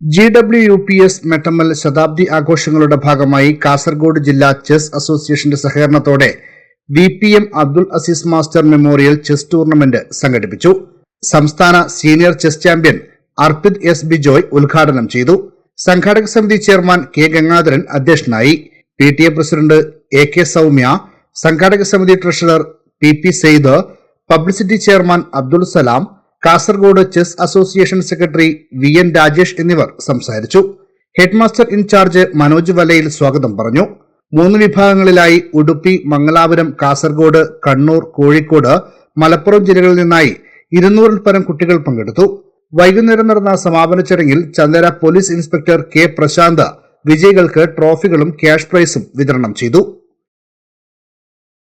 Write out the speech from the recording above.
G W U P S Mettammal ശതാബ്ദി ആഘോഷങ്ങളുടെ ഭാഗമായി കാസർഗോഡ് ജില്ലാ ചെസ് അസോസിയേഷന്റെ സഹകരണത്തോടെ V P M Abdul Aziz master memorial chess tournament സംഘടിപ്പിച്ചു. സംസ്ഥാന senior chess champion Arpith S Bijoy ഉദ്ഘാടനം ചെയ്തു. സംഘാടക സമിതി ചെയർമാൻ കെ ഗംഗാധരൻ അധ്യക്ഷനായി. P T A president A K Soumya സംഘാടക സമിതി treasurer P P Sayed publicity chairman Abdul Salam Kasaragod chess association secretary V N Rajesh എന്നിവർ സംസാരിച്ചു. ഹെഡ്മാസ്റ്റർ ഇൻചാർജ് മനോജ് വലയിൽ സ്വാഗതം പറഞ്ഞു. മൂന്ന് വിഭാഗങ്ങളിലായി ഉടുപ്പി മംഗലാപുരം കാസർഗോഡ് കണ്ണൂർ കോഴിക്കോട് മലപ്പുറം ജില്ലകളിൽ നിന്നായി ഇരുന്നൂറിൽ പരം കുട്ടികൾ പങ്കെടുത്തു. വൈകുന്നേരം നടന്ന സമാപന ചടങ്ങിൽ Chandana police inspector K Prashanth വിജയികൾക്ക് ട്രോഫികളും ക്യാഷ് പ്രൈസും വിതരണം ചെയ്തു.